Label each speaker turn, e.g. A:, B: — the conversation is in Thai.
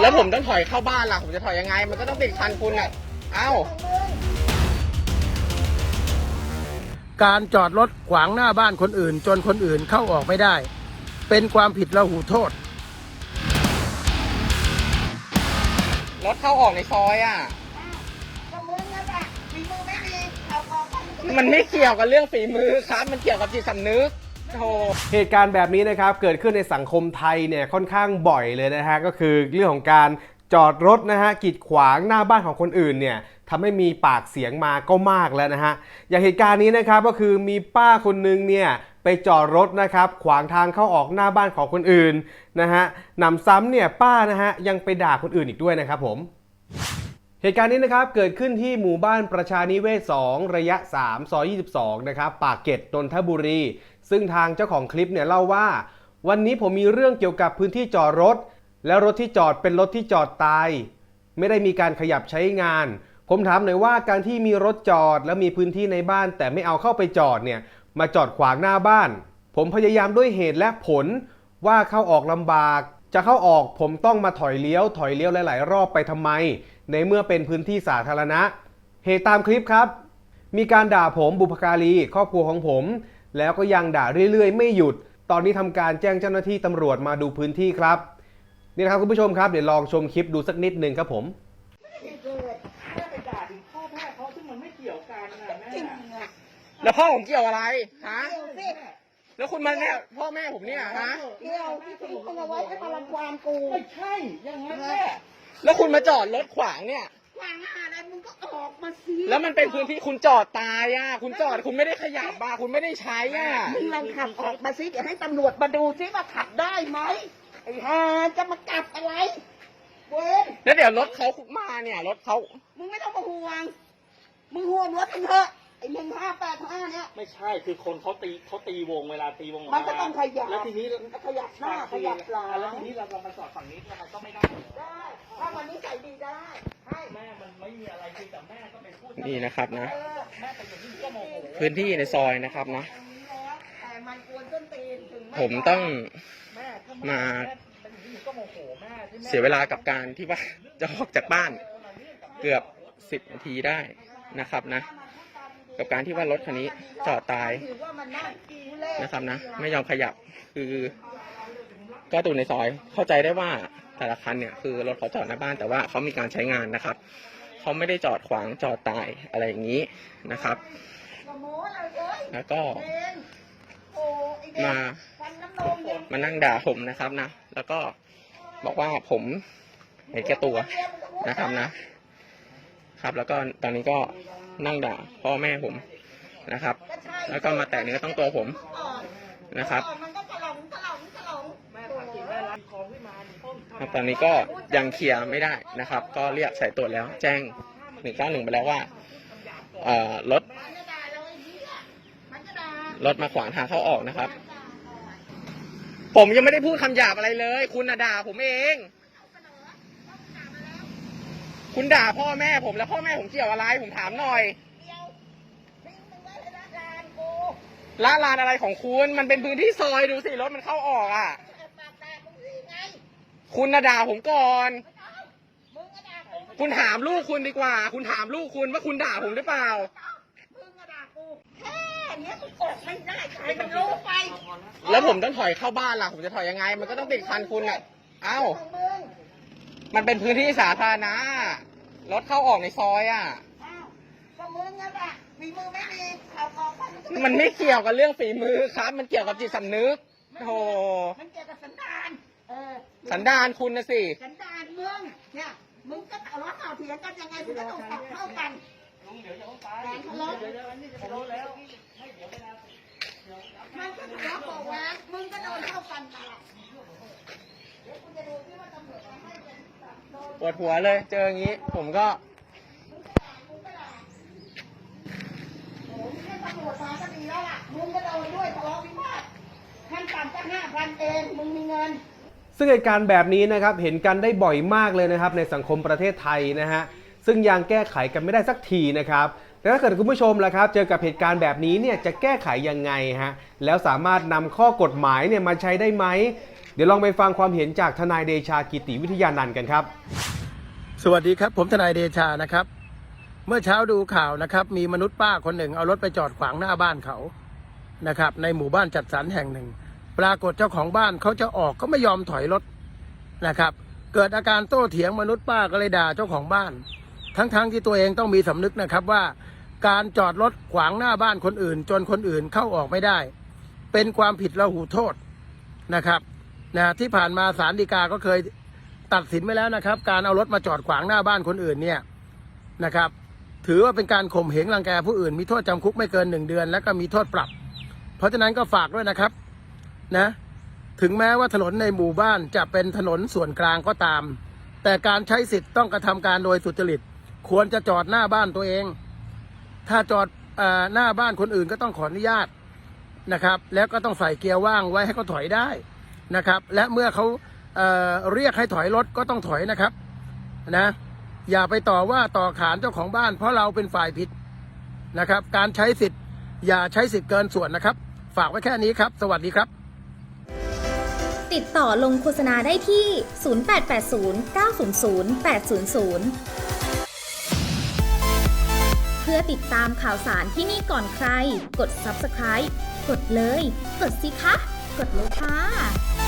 A: แล้วผมต้องถอยเข้าบ้านล่ะ ผมจะถอยยังไง มันก็ต้องติดคันคุณอะ เอ้า
B: การจอดรถขวางหน้าบ้านคนอื่น จนคนอื่นเข้าออกไม่ได้ เป็นความผิดละหูโทษ
A: รถเข้าออกในซอยอะ
C: ก็มึงนะจ๊ะฝีมือไม่ดีเอาออกไป
A: มันไม่เกี่ยวกับเรื่องฝีมือครับ มันเกี่ยวกับจิตสำนึก โธ่
D: เหตุการณ์แบบนี้นะครับเกิดขึ้นในสังคมไทยเนี่ยค่อนข้างบ่อยเลยนะฮะก็คือเรื่องของการจอดรถนะฮะกีดขวางหน้าบ้านของคนอื่นเนี่ยทำให้มีปากเสียงมาก็มากแล้วนะฮะอย่างเหตุการณ์นี้นะครับก็คือมีป้าคนนึงเนี่ยไปจอดรถนะครับขวางทางเข้าออกหน้าบ้านของคนอื่นนะฮะหนำซ้ำเนี่ยป้านะฮะยังไปด่าคนอื่นอีกด้วยนะครับผม เหตุการณ์นี้นะครับเกิดขึ้นที่หมู่บ้านประชานิเวศ 2 ระยะ 3 ซอย 22 นะครับปากเกร็ดนนทบุรี ซึ่งทางเจ้าของคลิปเนี่ยเล่าว่า วันนี้ผมมีเรื่องเกี่ยวกับพื้นที่จอดรถ แล้วรถที่จอดเป็นรถที่จอดตาย ไม่ได้มีการขยับใช้งาน ผมถามหน่อยว่าการที่มีรถจอดแล้วมีพื้นที่ในบ้าน แต่ไม่เอาเข้าไปจอดเนี่ยมาจอดขวางหน้าบ้าน ผมพยายามด้วยเหตุและผลว่าเข้าออกลำบาก จะเข้าออกผมต้องมาถอยเลี้ยว ถอยเลี้ยวหลาย ๆ รอบไปทำไม ในเมื่อเป็นพื้นที่สาธารณะ เหตุตามคลิปครับ มีการด่าผมบุพการีครอบครัวของผม แล้วก็ยังด่าเรื่อยๆ ไม่หยุด ตอนนี้ทำการแจ้งเจ้าหน้าที่ตำรวจมาดูพื้นที่ครับ นี่นะครับคุณผู้ชมครับเดี๋ยวลองชมคลิปดูสักนิดหนึ่งครับผม
C: แม่ไปด่าถึงพ่อแม่เขาซึ่งมันไม่เกี่ยวกันนะแม่จริงอะ
A: แล้วพ่อผมเกี่ยวอะไรฮะ
C: เกี่ยวสิ
A: แล้วคุณมาเนี่ยพ่อแม่ผมเนี่ยฮะ
C: เกี่ยวที่ทิ้งคนเอาไว้ให้มารังควานกูไม่ใช่อย่างนั้นแม่
A: แล้วคุณมาจอดรถขวางเนี่ย
C: มาสิ
A: แล้วมันเป็นพื้นที่คุณจอดตายอะ คุณจอดคุณไม่ได้ขยับมาคุณไม่ได้ใช้อะ
C: มึงลองขับออกมาสิเดี๋ยวให้ตำรวจมาดูสิว่าขับได้ไหมไอ้ห่าจะมากลับอะไรเว้ย
A: แล้วเดี๋ยวรถเขามาเนี่ยรถเขา
C: มึงไม่ต้องมาห่วง มึงห่วงรถกันเถอะ ไอ้หนึ่งห้าแปดห้าเนี่ย
E: ไม่ใช่คือคนเขาตีเขาตีวงเวลาตีวง
C: มันก็ต้องขยับ
E: แล้วทีนี้
C: ขยับหน้าขยับหลัง
E: แล้วทีนี้เราลองมาสอดฝั่งนี้แล้วมันก็ไม่ได้
C: ได้ ถ้ามันนิสัยดีได้ให้
E: แม่มันไม่มีอะไรคือแต่แม่ก็ไปพูด
A: นี่นะครับนะ
C: เออ
E: แม่ไปอย่างนี้ก็โมโห
A: พื้นที่ในซอยนะครับนะ
C: ตรงนี้แล้วแต่มันกวนต้นตีนถึงไผ
A: มต้อง
E: แม่ถ้
A: มา
E: เป็นอย่างนี้หนูก็โมโหแม่ที่แม่
A: เสียเวลากับการที่ว่าจะออกจากบ้านเกือบสิบนาทีได้นะครับนะ กับการที่ว่ารถคันนี้จอดตาย
C: นะ
A: ครับนะ ไม่ยอมขยับคือ ก็ดูในซอยเข้าใจได้ว่าแต่ละคันเนี่ยคือรถเขาจอดหน้าบ้านแต่ว่าเขามีการใช้งานนะครับเขาไม่ได้จอดขวางจอดตายอะไรอย่างนี้นะครับ แล้วก็มา
C: มเนี่ย
A: มานั่งด่าผมนะครับนะ แล้วก็บอกว่าผมเห็นแก่ตัวนะครับนะ ครับแล้วก็ตอนนี้ก็ นั่งด่าพ่อแม่ผมนะครับ แล้วก็มาแตะเนื้อต้องตัวผม
C: นะ
A: ครับ
E: ต
A: อนนี้ก็ยังเคลียร์ไม่ได้นะครับ ก็เรียกสายตรวจแล้ว แจ้งหนึ่งเก้าหนึ่งไปแล้วว่ารถ
C: ร
A: ถมาขวางทางเข้าออกนะครับ ผมยังไม่ได้พูดคำหยาบอะไรเลย คุณนด่าผมเอง คุณด่าพ่อแม่ผมแล้วพ่อแม่ผมเกี่ยวอะไร ผมถามหน่อย
C: เดียวทิ้งมึงไว้ให้ละลานกู
A: ละลานอะไรของคุณมันเป็นพื้นที่ซอยดูสิรถมันเข้าออกอะ
C: ไอ้ปากแตกมึงสิไง
A: คุณน่ะด่าผมก่อน
C: ไม่ต้องมึงก็ด่ากู
A: คุณถามลูกคุณดีกว่า คุณถามลูกคุณว่าคุณด่าผมหรือเปล่า
C: มึงก็ด่ากูแค่เนี้ยมึงออกไม่ได้ใครมันรู้ไป
A: แล้วผมต้องถอยเข้าบ้านล่ะ ผมจะถอยยังไง มันก็ต้องติดคันคุณอะ เอ้า
C: ของมึง
A: มันเป็นพื้นที่สาธารณะรถเข้าออกในซอยอะ
C: อ้าวก็มึงนั่นแหละฝีมือไม่ดีเอาออกไปก็
A: มันไม่เกี่ยวกับเรื่องฝีมือครับ มันเกี่ยวกับจิตสำนึกโธ่
C: มันเกี่ยวกับสันดานเออ
A: สันดานคุณนะสิ
C: สันดานมึงเนี่ย มึงก็ทะเลาะเถียงกันยังไงมึงก็ต้องออกเข้ากัน
E: ลุงเดี๋ยวจะต้องไป
C: แรงทะเลาะ
E: เดี๋ยวเดี๋ยวอันนี้จะไปรถแล้วให้เดี๋ยวเวลา
C: มันก็ทะเลาะเบาะแหวงมึงก็โดนเข้ากันตลอดเดี๋ยวคุณจะดูที่ว่าตำรวจมาให้เป็นแบบโดน
A: ปวดหัวเลย เจออย่างนี้ ผมก็
C: มึงก็ด่ามึงก็ด่าโอ้ยนี่ตำรวจมาก็ดีแล้วล่ะ มึงก็โดนด้วยทะเลาะวิวาทขั้นต่ำก็ห้าพันเอง มึงมีเงิน
D: ซึ่งเหตุการณ์แบบนี้นะครับ เห็นกันได้บ่อยมากเลยนะครับ ในสังคมประเทศไทยนะฮะ ซึ่งยังแก้ไขกันไม่ได้สักทีนะครับแต่ถ้าเกิดคุณผู้ชมล่ะครับ เจอกับเหตุการณ์แบบนี้เนี่ยจะแก้ไขยังไงฮะ แล้วสามารถนำข้อกฎหมายเนี่ยมาใช้ได้ไหม ดี๋ยวลองไปฟังความเห็นจากทนายเดชากิติวิทยานันท์กันครับ
B: สวัสดีครับผมทนายเดชานะครับ เมื่อเช้าดูข่าวนะครับ มีมนุษย์ป้าคนหนึ่งเอารถไปจอดขวางหน้าบ้านเขานะครับ ในหมู่บ้านจัดสรรแห่งหนึ่ง ปรากฏเจ้าของบ้านเขาจะออกก็ไม่ยอมถอยรถนะครับ เกิดอาการโต้เถียงมนุษย์ป้าก็เลยด่าเจ้าของบ้าน ทั้งๆทที่ตัวเองต้องมีสำนึกนะครับว่า การจอดรถขวางหน้าบ้านคนอื่น จนคนอื่นเข้าออกไม่ได้ เป็นความผิดละหูโทษนะครับ นะที่ผ่านมาศาลฎีกาก็เคยตัดสินไว้แล้วนะครับ การเอารถมาจอดขวางหน้าบ้านคนอื่นเนี่ยนะครับ ถือว่าเป็นการข่มเหงรังแกผู้อื่น มีโทษจำคุกไม่เกินหนึ่งเดือน แล้วก็มีโทษปรับ เพราะฉะนั้นก็ฝากด้วยนะครับนะถึงแม้ว่าถนนในหมู่บ้านจะเป็นถนนส่วนกลางก็ตาม แต่การใช้สิทธิ์ต้องกระทำการโดยสุจริต ควรจะจอดหน้าบ้านตัวเอง ถ้าจอดอหน้าบ้านคนอื่นก็ต้องขออนุญาตนะครับ แล้วก็ต้องใส่เกียร์ว่างไว้ให้เขาถอยได้ นะครับ และเมื่อเขาเเรียกให้ถอยรถก็ต้องถอยนะครับนะอย่าไปต่อว่าต่อขานเจ้าของบ้าน เพราะเราเป็นฝ่ายผิดนะครับ การใช้สิทธิ์ อย่าใช้สิทธิ์เกินส่วนนะครับ ฝากไว้แค่นี้ครับ สวัสดีครับ
F: ติดต่อลงโฆษณาได้ที่ 0880 900 800เพื่อติดตามข่าวสารที่นี่ก่อนใคร กด subscribe กดเลย กดสิคะ กดเลยค่ะ